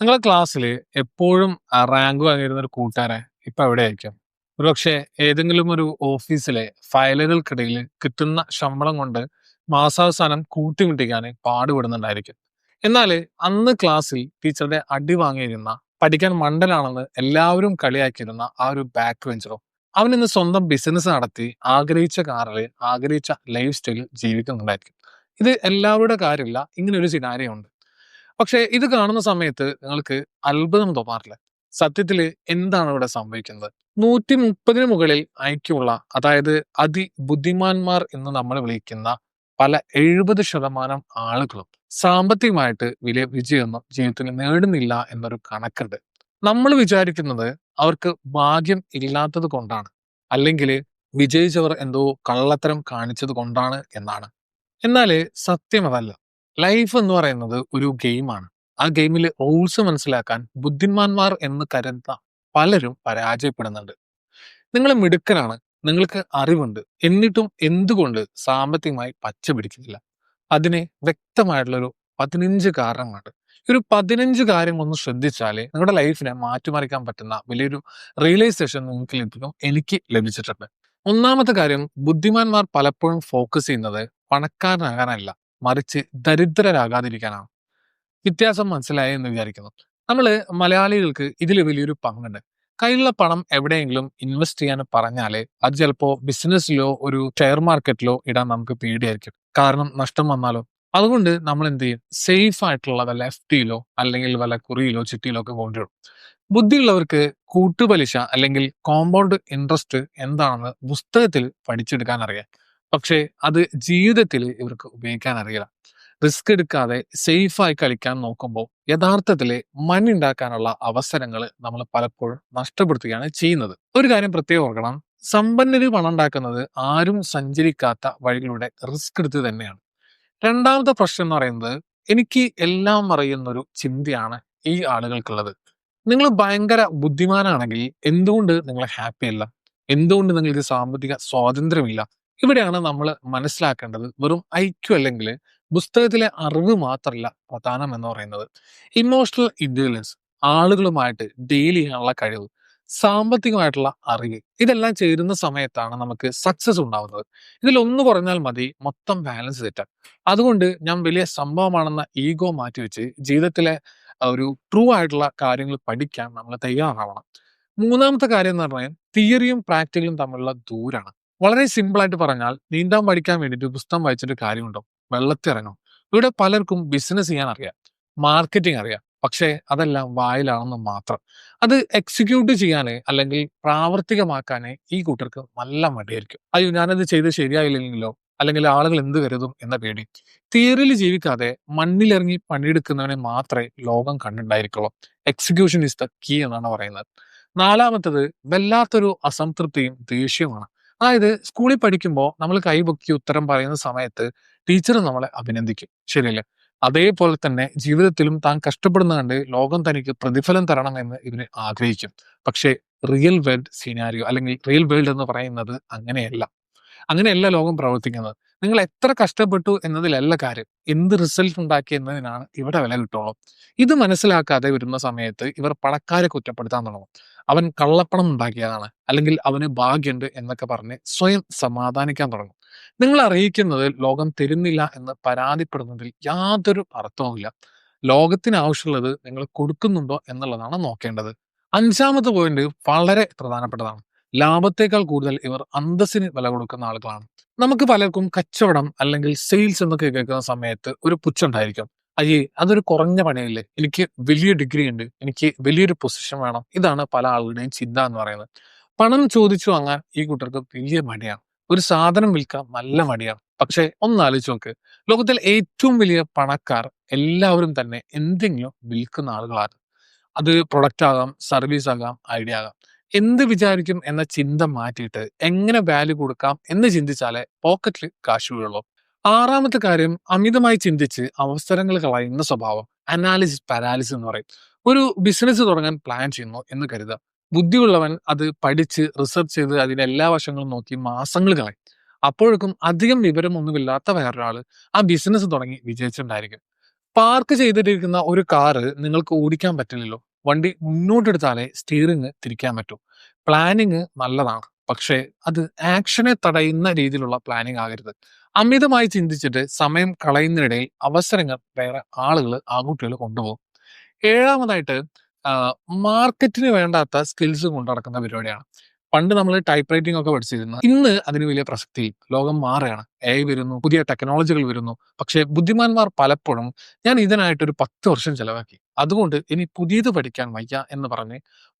നിങ്ങളെ ക്ലാസ്സിൽ എപ്പോഴും റാങ്ക് വാങ്ങിയിരുന്ന ഒരു കൂട്ടുകാരൻ ഇപ്പൊ ഒരു ഒരുപക്ഷെ ഏതെങ്കിലും ഒരു ഓഫീസിലെ ഫയലുകൾക്കിടയിൽ കിട്ടുന്ന ശമ്പളം കൊണ്ട് മാസാവസാനം കൂട്ടിമുട്ടിക്കാൻ പാടുപെടുന്നുണ്ടായിരിക്കും. എന്നാൽ അന്ന് ക്ലാസ്സിൽ ടീച്ചറുടെ അടി വാങ്ങിയിരുന്ന പഠിക്കാൻ മണ്ടനാണെന്ന് എല്ലാവരും കളിയാക്കിയിരുന്ന ആ ഒരു ബാക്ക് വെഞ്ചറോ അവൻ ഇന്ന് സ്വന്തം ബിസിനസ് നടത്തി ആഗ്രഹിച്ച കാറിൽ ആഗ്രഹിച്ച ലൈഫ് സ്റ്റൈലിൽ ജീവിക്കുന്നുണ്ടായിരിക്കും. ഇത് എല്ലാവരുടെ കാര്യമില്ല ഇങ്ങനെ ഒരു സിനാരിയോ ഉണ്ട്. പക്ഷേ ഇത് കാണുന്ന സമയത്ത് നിങ്ങൾക്ക് അത്ഭുതം തോന്നാറില്ല. സത്യത്തിൽ എന്താണ് ഇവിടെ സംഭവിക്കുന്നത്? നൂറ്റി മുപ്പതിന് മുകളിൽ ഐക്യമുള്ള അതായത് അതിബുദ്ധിമാന്മാർ എന്ന് നമ്മൾ വിളിക്കുന്ന പല എഴുപത് ശതമാനം ആളുകളും സാമ്പത്തികമായിട്ട് വലിയ വിജയമൊന്നും ജീവിതത്തിൽ നേടുന്നില്ല എന്നൊരു കണക്കുണ്ട്. നമ്മൾ വിചാരിക്കുന്നത് അവർക്ക് ഭാഗ്യം ഇല്ലാത്തത് കൊണ്ടാണ്. അല്ലെങ്കിൽ വിജയിച്ചവർ എന്തോ കള്ളത്തരം കാണിച്ചത് കൊണ്ടാണ് എന്നാണ്. എന്നാൽ സത്യം അതല്ല. ലൈഫ് എന്ന് പറയുന്നത് ഒരു ഗെയിമാണ് ആ ഗെയിമിലെ റൂൾസ് മനസ്സിലാക്കാൻ ബുദ്ധിമാന്മാർ എന്ന് കരുതുന്ന പലരും പരാജയപ്പെടുന്നുണ്ട്. നിങ്ങൾ മിടുക്കനാണ്. നിങ്ങൾക്ക് അറിവുണ്ട്. എന്നിട്ടും എന്തുകൊണ്ട് സാമ്പത്തികമായി പച്ച പിടിക്കുന്നില്ല? അതിന് വ്യക്തമായിട്ടുള്ളൊരു പതിനഞ്ച് കാരണങ്ങളുണ്ട്. ഈ ഒരു പതിനഞ്ച് കാര്യം ഒന്ന് ശ്രദ്ധിച്ചാൽ നിങ്ങളുടെ ലൈഫിനെ മാറ്റിമറിക്കാൻ പറ്റുന്ന വലിയൊരു റിയലൈസേഷൻ നിങ്ങൾക്ക് ലഭിക്കും എനിക്ക് ലഭിച്ചിട്ടുണ്ട്. ഒന്നാമത്തെ കാര്യം ബുദ്ധിമാന്മാർ പലപ്പോഴും ഫോക്കസ് ചെയ്യുന്നത് പണക്കാരനാകാനല്ല. മറിച്ച് ദരിദ്രരാകാതിരിക്കാനാണ്. വ്യത്യാസം മനസ്സിലായി എന്ന് വിചാരിക്കുന്നു. നമ്മൾ മലയാളികൾക്ക് ഇതിൽ വലിയൊരു പങ്കുണ്ട്. കയ്യിലുള്ള പണം എവിടെയെങ്കിലും ഇൻവെസ്റ്റ് ചെയ്യാൻ പറഞ്ഞാൽ അത് ചിലപ്പോൾ ബിസിനസ്സിലോ ഒരു ഷെയർ മാർക്കറ്റിലോ ഇടാൻ നമുക്ക് പേടിയായിരിക്കും. കാരണം നഷ്ടം വന്നാലോ? അതുകൊണ്ട് നമ്മൾ എന്ത് ചെയ്യും സേഫ് ആയിട്ടുള്ള വല്ല എഫ് ടിയിലോ അല്ലെങ്കിൽ വല്ല കുറിയിലോ ചിട്ടിയിലോ ഒക്കെ കൊണ്ടുവരും ബുദ്ധിയുള്ളവർക്ക് കൂട്ടുപലിശ അല്ലെങ്കിൽ കോമ്പൗണ്ട് ഇൻട്രസ്റ്റ് എന്താണെന്ന് പുസ്തകത്തിൽ പഠിച്ചെടുക്കാൻ അറിയാം. പക്ഷേ അത് ജീവിതത്തിൽ ഇവർക്ക് ഉപയോഗിക്കാൻ അറിയില്ല റിസ്ക് എടുക്കാതെ സേഫായി കളിക്കാൻ നോക്കുമ്പോൾ യഥാർത്ഥത്തിൽ മണ്ണുണ്ടാക്കാനുള്ള അവസരങ്ങൾ നമ്മൾ പലപ്പോഴും നഷ്ടപ്പെടുത്തുകയാണ് ചെയ്യുന്നത്. ഒരു കാര്യം പ്രത്യേകം ഓർക്കണം. സമ്പന്നര് പണം ഉണ്ടാക്കുന്നത് ആരും സഞ്ചരിക്കാത്ത വഴികളുടെ റിസ്ക് എടുത്ത് തന്നെയാണ്. രണ്ടാമത്തെ പ്രശ്നം എന്ന് പറയുന്നത് എനിക്ക് എല്ലാം അറിയുന്നൊരു ചിന്തയാണ് ഈ ആളുകൾക്കുള്ളത്. നിങ്ങൾ ഭയങ്കര ബുദ്ധിമാനാണെങ്കിൽ എന്തുകൊണ്ട് നിങ്ങൾ ഹാപ്പി അല്ല എന്തുകൊണ്ട് നിങ്ങൾക്ക് സാമ്പത്തിക സ്വാതന്ത്ര്യമില്ല? ഇവിടെയാണ് നമ്മൾ മനസ്സിലാക്കേണ്ടത് വെറും ഐക്യു അല്ലെങ്കിൽ പുസ്തകത്തിലെ അറിവ് മാത്രമല്ല പ്രധാനം എന്ന് പറയുന്നത്. ഇമോഷണൽ ഇന്റലിജൻസ് ആളുകളുമായിട്ട് ഡീൽ ചെയ്യാനുള്ള കഴിവ് സാമ്പത്തികമായിട്ടുള്ള അറിവ് ഇതെല്ലാം ചേരുന്ന സമയത്താണ് നമുക്ക് സക്സസ് ഉണ്ടാവുന്നത്. ഇതിൽ ഒന്ന് കുറഞ്ഞാൽ മതി മൊത്തം ബാലൻസ് തെറ്റാൻ. അതുകൊണ്ട് ഞാൻ വലിയ സംഭവമാണെന്ന ഈഗോ മാറ്റിവെച്ച് ജീവിതത്തിലെ ഒരു ട്രൂ ആയിട്ടുള്ള കാര്യങ്ങൾ പഠിക്കാൻ നമ്മൾ തയ്യാറാവണം. മൂന്നാമത്തെ കാര്യം എന്ന് പറഞ്ഞാൽ തിയറിയും പ്രാക്ടിക്കലും തമ്മിലുള്ള ദൂരാണ്. വളരെ സിമ്പിളായിട്ട് പറഞ്ഞാൽ നീന്താൻ പഠിക്കാൻ വേണ്ടിയിട്ട് പുസ്തകം വായിച്ചിട്ട് കാര്യമുണ്ടോ? വെള്ളത്തിൽ ഇറങ്ങും ഇവിടെ പലർക്കും ബിസിനസ് ചെയ്യാൻ അറിയാം. മാർക്കറ്റിംഗ് അറിയാം. പക്ഷേ അതെല്ലാം വായിലാണെന്ന് മാത്രം. അത് എക്സിക്യൂട്ട് ചെയ്യാനേ അല്ലെങ്കിൽ പ്രാവർത്തികമാക്കാനേ ഈ കൂട്ടർക്ക് നല്ല മടിയായിരിക്കും. അയ്യോ ഞാനത് ചെയ്ത് ശരിയായില്ലെങ്കിലോ? അല്ലെങ്കിൽ ആളുകൾ എന്ത് കരുതും എന്ന പേടി. തിയറിയിൽ ജീവിക്കാതെ മണ്ണിലിറങ്ങി പണിയെടുക്കുന്നവനെ മാത്രമേ ലോകം കണ്ടിട്ടുണ്ടായിരിക്കുള്ളൂ. എക്സിക്യൂഷൻ ഇസ് ദ കീ എന്നാണ് പറയുന്നത്. നാലാമത്തത് വല്ലാത്തൊരു അസംതൃപ്തിയും ദേഷ്യവുമാണ്. അതായത് സ്കൂളിൽ പഠിക്കുമ്പോൾ നമ്മൾ കൈപൊക്കി ഉത്തരം പറയുന്ന സമയത്ത് ടീച്ചർ നമ്മളെ അഭിനന്ദിക്കും. ശരിയല്ലേ? അതേപോലെ തന്നെ ജീവിതത്തിലും താൻ കഷ്ടപ്പെടുന്ന കണ്ട് ലോകം തനിക്ക് പ്രതിഫലം തരണം എന്ന് ഇവർ ആഗ്രഹിക്കും. പക്ഷേ റിയൽ വേൾഡ് സീനാരിയോ അല്ലെങ്കിൽ റിയൽ വേൾഡ് എന്ന് പറയുന്നത് അങ്ങനെയല്ല. അങ്ങനെയല്ല ലോകം പ്രവർത്തിക്കുന്നത്. നിങ്ങൾ എത്ര കഷ്ടപ്പെട്ടു എന്നതിലല്ല കാര്യം. എന്ത് റിസൾട്ട് ഉണ്ടാക്കി എന്നതിനാണ് ഇവിടെ വില കിട്ടുള്ളൂ. ഇത് മനസ്സിലാക്കാതെ വരുന്ന സമയത്ത് ഇവർ പണക്കാരെ കുറ്റപ്പെടുത്താൻ തുടങ്ങും. അവൻ കള്ളപ്പണം ഉണ്ടാക്കിയതാണ്. അല്ലെങ്കിൽ അവന് ഭാഗ്യമുണ്ട് എന്നൊക്കെ പറഞ്ഞ് സ്വയം സമാധാനിക്കാൻ തുടങ്ങും. നിങ്ങൾ അറിയിക്കുന്നത് ലോകം തരുന്നില്ല എന്ന് പരാതിപ്പെടുന്നതിൽ യാതൊരു അർത്ഥവുമില്ല. ലോകത്തിന് ആവശ്യമുള്ളത് നിങ്ങൾ കൊടുക്കുന്നുണ്ടോ എന്നുള്ളതാണ് നോക്കേണ്ടത്. അഞ്ചാമത്തെ പോയിന്റ് വളരെ പ്രധാനപ്പെട്ടതാണ്. ലാഭത്തേക്കാൾ കൂടുതൽ ഇവർ അന്തസ്സിന് വില കൊടുക്കുന്ന ആളുകളാണ്. നമുക്ക് പലർക്കും കച്ചവടം അല്ലെങ്കിൽ സെയിൽസ് എന്നൊക്കെ കേൾക്കുന്ന സമയത്ത് ഒരു പുച്ഛുണ്ടായിരിക്കും അയ്യേ അതൊരു കുറഞ്ഞ പണിയല്ലേ? എനിക്ക് വലിയ ഡിഗ്രി ഉണ്ട്. എനിക്ക് വലിയൊരു പൊസിഷൻ വേണം. ഇതാണ് പല ആളുകളുടെയും ചിന്ത എന്ന് പറയുന്നത്. പണം ചോദിച്ചു വാങ്ങാൻ ഈ കൂട്ടർക്ക് വലിയ മടിയാണ്. ഒരു സാധനം വിൽക്കാൻ നല്ല മടിയാണ്. പക്ഷെ ഒന്ന് ആലോചിച്ച് നോക്ക്. ലോകത്തിൽ ഏറ്റവും വലിയ പണക്കാർ എല്ലാവരും തന്നെ എന്തെങ്കിലും വിൽക്കുന്ന ആളുകളാണ്. അത് പ്രൊഡക്റ്റ് ആകാം സർവീസ് ആകാം ഐഡിയ ആകാം. എന്ത് വിചാരിക്കും എന്ന ചിന്ത മാറ്റിയിട്ട് എങ്ങനെ വാല്യൂ കൊടുക്കാം എന്ന് ചിന്തിച്ചാലേ പോക്കറ്റിൽ കാശ് വീഴുള്ളൂ. ആറാമത്തെ കാര്യം അമിതമായി ചിന്തിച്ച് അവസരങ്ങൾ കളയുന്ന സ്വഭാവം. അനാലിസിസ് പാരാലിസിസ് എന്ന് പറയും. ഒരു ബിസിനസ് തുടങ്ങാൻ പ്ലാൻ ചെയ്യുന്നു എന്ന് കരുതുക. ബുദ്ധിയുള്ളവൻ അത് പഠിച്ച് റിസർച്ച് ചെയ്ത് അതിന്റെ എല്ലാ വശങ്ങളും നോക്കി മാസങ്ങൾ കളയും. അപ്പോഴേക്കും അധികം വിവരമൊന്നുമില്ലാത്ത വേറൊരാൾ ആ ബിസിനസ് തുടങ്ങി വിജയിച്ചിട്ടുണ്ടായിരിക്കും. പാർക്ക് ചെയ്തിട്ടിരിക്കുന്ന ഒരു കാറ് നിങ്ങൾക്ക് ഓടിക്കാൻ പറ്റില്ലല്ലോ. വണ്ടി മുന്നോട്ടെടുത്താലേ സ്റ്റിയറിംഗ് തിരിക്കാൻ പറ്റൂ. പ്ലാനിങ് നല്ലതാണ്. പക്ഷേ അത് ആക്ഷനെ തടയുന്ന രീതിയിലുള്ള പ്ലാനിങ് ആകരുത്. അമിതമായി ചിന്തിച്ചിട്ട് സമയം കളയുന്നതിനിടയിൽ അവസരങ്ങൾ വേറെ ആളുകൾ ആൺകുട്ടികൾ കൊണ്ടുപോകും. ഏഴാമതായിട്ട് മാർക്കറ്റിന് വേണ്ടാത്ത സ്കിൽസ് കൊണ്ടു നടക്കുന്ന പരിപാടിയാണ്. പണ്ട് നമ്മൾ ടൈപ്പ് റൈറ്റിംഗ് ഒക്കെ പഠിച്ചിരുന്നു ഇന്ന് അതിന് വലിയ പ്രസക്തി ലോകം മാറുകയാണ്. എ വരുന്നു പുതിയ ടെക്നോളജികൾ വരുന്നു. പക്ഷേ ബുദ്ധിമാന്മാർ പലപ്പോഴും ഞാൻ ഇതിനായിട്ട് ഒരു പത്ത് വർഷം ചെലവാക്കി. അതുകൊണ്ട് ഇനി പുതിയത് പഠിക്കാൻ വയ്യ എന്ന് പറഞ്ഞ്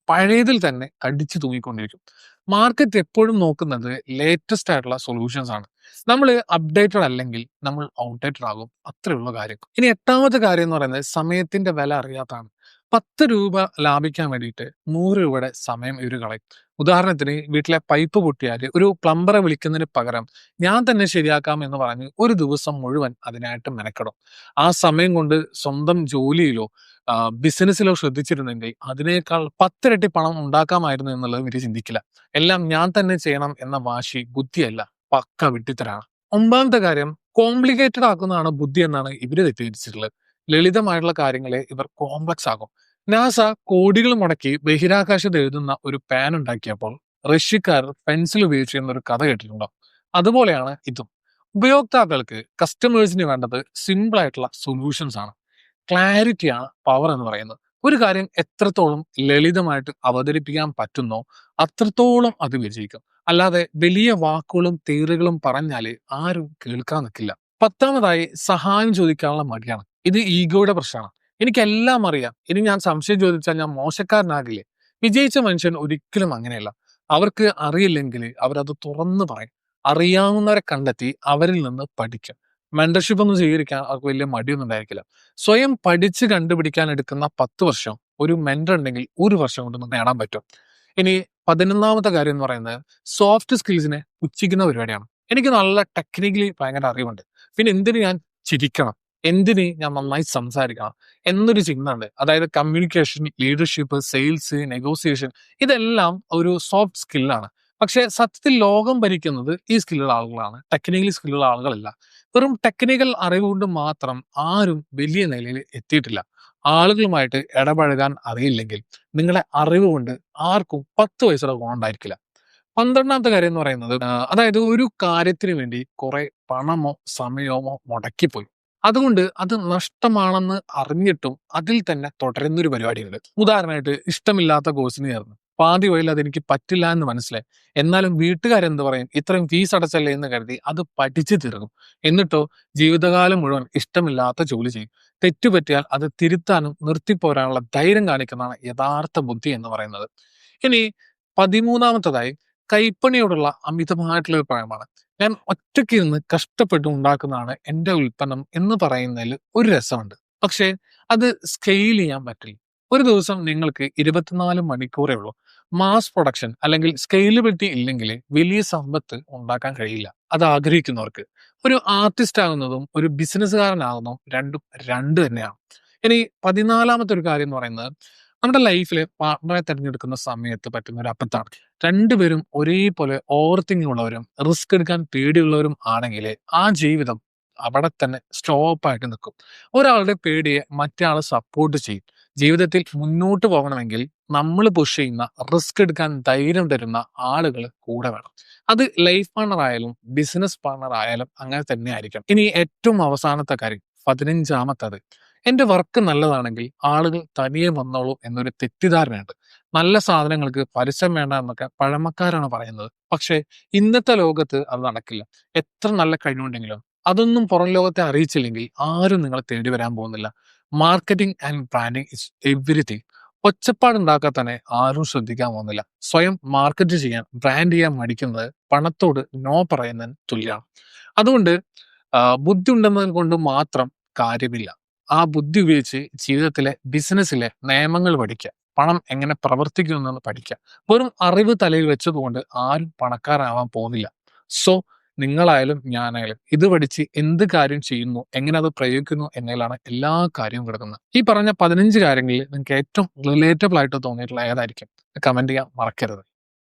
പഴയതിൽ തന്നെ കടിച്ചു തൂങ്ങിക്കൊണ്ടിരിക്കും. മാർക്കറ്റ് എപ്പോഴും നോക്കുന്നത് ലേറ്റസ്റ്റ് ആയിട്ടുള്ള സൊല്യൂഷൻസ് ആണ്. നമ്മൾ അപ്ഡേറ്റഡ് അല്ലെങ്കിൽ നമ്മൾ ഔട്ട്ഡേറ്റഡ് ആകും. അത്രയുള്ള കാര്യം ഇനി എട്ടാമത്തെ കാര്യം എന്ന് പറയുന്നത് സമയത്തിന്റെ വില അറിയാത്തതാണ്. പത്ത് രൂപ ലാഭിക്കാൻ വേണ്ടിയിട്ട് നൂറ് രൂപയുടെ സമയം ഇവർ കളയും. ഉദാഹരണത്തിന് വീട്ടിലെ പൈപ്പ് പൊട്ടിയാൽ ഒരു പ്ലംബറെ വിളിക്കുന്നതിന് പകരം ഞാൻ തന്നെ ശരിയാക്കാം എന്ന് പറഞ്ഞ് ഒരു ദിവസം മുഴുവൻ അതിനായിട്ട് മെനക്കെടും. ആ സമയം കൊണ്ട് സ്വന്തം ജോലിയിലോ ബിസിനസ്സിലോ ശ്രദ്ധിച്ചിരുന്നെങ്കിൽ അതിനേക്കാൾ പത്തിരട്ടി പണം ഉണ്ടാക്കാമായിരുന്നു എന്നുള്ളത് ഇവർ ചിന്തിക്കില്ല. എല്ലാം ഞാൻ തന്നെ ചെയ്യണം എന്ന വാശി ബുദ്ധിയല്ല പക്ക വിട്ടിത്തരാണ്. ഒമ്പതാമത്തെ കാര്യം കോംപ്ലിക്കേറ്റഡ് ആക്കുന്നതാണ് ബുദ്ധി എന്നാണ് ഇവർ തെറ്റിദ്ധരിച്ചിട്ടുള്ളത്. ലളിതമായിട്ടുള്ള കാര്യങ്ങളെ ഇവർ കോംപ്ലക്സ് ആകും നാസ കോടികൾ മുടക്കി ബഹിരാകാശത്ത് എഴുതുന്ന ഒരു പാൻ ഉണ്ടാക്കിയപ്പോൾ റഷ്യക്കാർ പെൻസിൽ ഉപയോഗിച്ചിരുന്ന ഒരു കഥ കേട്ടിട്ടുണ്ടോ? അതുപോലെയാണ് ഇതും. ഉപയോക്താക്കൾക്ക് കസ്റ്റമേഴ്സിന് വേണ്ടത് സിമ്പിൾ ആയിട്ടുള്ള സൊല്യൂഷൻസ് ആണ്. ക്ലാരിറ്റിയാണ് പവർ എന്ന് പറയുന്നത്. ഒരു കാര്യം എത്രത്തോളം ലളിതമായിട്ട് അവതരിപ്പിക്കാൻ പറ്റുന്നോ അത്രത്തോളം അത് വിജയിക്കും. അല്ലാതെ വലിയ വാക്കുകളും തീറുകളും പറഞ്ഞാൽ ആരും കേൾക്കാൻ നിൽക്കില്ല പത്താമതായി സഹായം ചോദിക്കാനുള്ള മടിയാണ്. ഇത് ഈഗോയുടെ പ്രശ്നമാണ്. എനിക്കെല്ലാം അറിയാം. ഇനി ഞാൻ സംശയം ചോദിച്ചാൽ ഞാൻ മോശക്കാരനാകില്ലേ? വിജയിച്ച മനുഷ്യൻ ഒരിക്കലും അങ്ങനെയല്ല. അവർക്ക് അറിയില്ലെങ്കിൽ അവരത് തുറന്നു പറയും. അറിയാവുന്നവരെ കണ്ടെത്തി അവരിൽ നിന്ന് പഠിക്കും. മെന്റർഷിപ്പ് ഒന്നും സ്വീകരിക്കാൻ അവർക്ക് വലിയ മടിയൊന്നും ഉണ്ടായിരിക്കില്ല. സ്വയം പഠിച്ച് കണ്ടുപിടിക്കാൻ എടുക്കുന്ന പത്ത് വർഷം ഒരു മെന്റർ ഉണ്ടെങ്കിൽ ഒരു വർഷം കൊണ്ട് നേടാൻ പറ്റും. ഇനി പതിനൊന്നാമത്തെ കാര്യം എന്ന് പറയുന്നത് സോഫ്റ്റ് സ്കിൽസിനെ പുച്ഛിക്കുന്ന പരിപാടിയാണ്. എനിക്ക് നല്ല ടെക്നിക്കലി ഭയങ്കര അറിവുണ്ട്. പിന്നെ എന്തിന് ഞാൻ ചിരിക്കണം? എന്തിന് ഞാൻ നന്നായി സംസാരിക്കണം എന്നൊരു ചിന്ത ഉണ്ട് അതായത് കമ്മ്യൂണിക്കേഷൻ ലീഡർഷിപ്പ് സെയിൽസ് നെഗോസിയേഷൻ ഇതെല്ലാം ഒരു സോഫ്റ്റ് സ്കില്ലാണ് പക്ഷെ സത്യത്തിൽ ലോകം ഭരിക്കുന്നത് ഈ സ്കില്ലുള്ള ആളുകളാണ്. ടെക്നിക്കലി സ്കില്ലുള്ള ആളുകളല്ല. വെറും ടെക്നിക്കൽ അറിവ് കൊണ്ട് മാത്രം ആരും വലിയ നിലയിൽ എത്തിയിട്ടില്ല. ആളുകളുമായിട്ട് ഇടപഴകാൻ അറിയില്ലെങ്കിൽ നിങ്ങളെ അറിവ് കൊണ്ട് ആർക്കും പത്ത് വയസ്സുള്ള ഗുണമുണ്ടായിരിക്കില്ല പന്ത്രണ്ടാമത്തെ കാര്യം എന്ന് പറയുന്നത് അതായത് ഒരു കാര്യത്തിന് വേണ്ടി കുറെ പണമോ സമയമോ മുടക്കിപ്പോയി. അതുകൊണ്ട് അത് നഷ്ടമാണെന്ന് അറിഞ്ഞിട്ടും അതിൽ തന്നെ തുടരുന്ന തുടരുന്നൊരു പരിപാടിയുണ്ട്. ഉദാഹരണമായിട്ട് ഇഷ്ടമില്ലാത്ത കോഴ്സിന് ചേർന്ന്. പാതി വഴിയിൽ അതെനിക്ക് പറ്റില്ല എന്ന് മനസ്സിലായി. എന്നാലും വീട്ടുകാരെന്ത് പറയും? ഇത്രയും ഫീസ് അടച്ചല്ലേ എന്ന് കരുതി അത് പഠിച്ചു തീർക്കും. എന്നിട്ടോ ജീവിതകാലം മുഴുവൻ ഇഷ്ടമില്ലാത്ത ജോലി ചെയ്യും. തെറ്റുപറ്റിയാൽ അത് തിരുത്താനും നിർത്തിപ്പോരാനുള്ള ധൈര്യം കാണിക്കുന്നതാണ് യഥാർത്ഥ ബുദ്ധി എന്ന് പറയുന്നത്. ഇനി പതിമൂന്നാമത്തതായി കൈപ്പണിയോടുള്ള അമിതമായിട്ടുള്ള ഒരു പ്രായമാണ് ഞാൻ ഒറ്റയ്ക്ക് ഇരുന്ന് കഷ്ടപ്പെട്ട് ഉണ്ടാക്കുന്നതാണ് എന്റെ ഉൽപ്പന്നം എന്ന് പറയുന്നതിൽ ഒരു രസമുണ്ട്. പക്ഷേ അത് സ്കെയിൽ ചെയ്യാൻ പറ്റില്ല. ഒരു ദിവസം നിങ്ങൾക്ക് ഇരുപത്തിനാല് മണിക്കൂറേ ഉള്ളൂ. മാസ് പ്രൊഡക്ഷൻ അല്ലെങ്കിൽ സ്കെയിലബിലിറ്റി ഇല്ലെങ്കിൽ വലിയ സമ്പത്ത് ഉണ്ടാക്കാൻ കഴിയില്ല. അത് ആഗ്രഹിക്കുന്നവർക്ക്. ഒരു ആർട്ടിസ്റ്റ് ആകുന്നതും ഒരു ബിസിനസ്സുകാരനാകുന്നതും രണ്ടും രണ്ട് തന്നെയാണ്. ഇനി പതിനാലാമത്തെ ഒരു കാര്യം എന്ന് പറയുന്നത് നമ്മുടെ ലൈഫിൽ പാർട്ട്ണറെ തിരഞ്ഞെടുക്കുന്ന സമയത്ത് പറ്റുന്ന ഒരു അബദ്ധമാണ്. രണ്ടുപേരും ഒരേപോലെ ഓവർ തിങ്കിങ് ഉള്ളവരും റിസ്ക് എടുക്കാൻ പേടിയുള്ളവരും ആണെങ്കിൽ ആ ജീവിതം അവിടെ തന്നെ സ്റ്റോപ്പായിട്ട് നിൽക്കും. ഒരാളുടെ പേടിയെ മറ്റേ സപ്പോർട്ട് ചെയ്യും. ജീവിതത്തിൽ മുന്നോട്ട് പോകണമെങ്കിൽ നമ്മൾ പുഷ് ചെയ്യുന്ന റിസ്ക് എടുക്കാൻ ധൈര്യം തരുന്ന ആളുകൾ കൂടെ വേണം. അത് ലൈഫ് പാർട്ണർ ആയാലും ബിസിനസ് പാർട്ണർ ആയാലും അങ്ങനെ തന്നെ ആയിരിക്കണം ഇനി ഏറ്റവും അവസാനത്തെ കാര്യം പതിനഞ്ചാമത്തത്. എന്റെ വർക്ക് നല്ലതാണെങ്കിൽ ആളുകൾ തനിയെ വന്നോളൂ എന്നൊരു തെറ്റിദ്ധാരണയുണ്ട്. നല്ല സാധനങ്ങൾക്ക് പരസ്യം വേണ്ട എന്നൊക്കെ പഴമക്കാരാണ് പറയുന്നത്. പക്ഷേ ഇന്നത്തെ ലോകത്ത് അത് നടക്കില്ല. എത്ര നല്ല കഴിവുണ്ടെങ്കിലും അതൊന്നും പുറം ലോകത്തെ അറിയിച്ചില്ലെങ്കിൽ ആരും നിങ്ങളെ തേടി വരാൻ പോകുന്നില്ല. Marketing and branding is everything ഒച്ചപ്പാടുണ്ടാക്കാൻ തന്നെ ആരും ശ്രദ്ധിക്കാൻ പോകുന്നില്ല. സ്വയം മാർക്കറ്റ് ചെയ്യാൻ ബ്രാൻഡ് ചെയ്യാൻ മടിക്കുന്നത് പണത്തോട് നോ പറയുന്നതിന് തുല്യമാണ്. അതുകൊണ്ട് ബുദ്ധി ഉണ്ടെന്നത് കൊണ്ട് മാത്രം കാര്യമില്ല. ആ ബുദ്ധി ഉപയോഗിച്ച് ജീവിതത്തിലെ ബിസിനസ്സിലെ നിയമങ്ങൾ പഠിക്കുക. പണം എങ്ങനെ പ്രവർത്തിക്കുന്നു എന്ന് പഠിക്കുക. വെറും അറിവ് തലയിൽ വെച്ചതുകൊണ്ട് ആരും പണക്കാരാവാൻ പോകുന്നില്ല. സോ നിങ്ങളായാലും ഞാനായാലും ഇത് പഠിച്ച് എന്ത് കാര്യം ചെയ്യുന്നു എങ്ങനെ അത് പ്രയോഗിക്കുന്നു എന്നതിലാണ് എല്ലാ കാര്യവും കിടക്കുന്നത്. ഈ പറഞ്ഞ പതിനഞ്ച് കാര്യങ്ങളിൽ നിങ്ങൾക്ക് ഏറ്റവും റിലേറ്റബിൾ ആയിട്ട് തോന്നിയിട്ടുള്ള ഏതായിരിക്കും? കമന്റ് ചെയ്യാൻ മറക്കരുത്.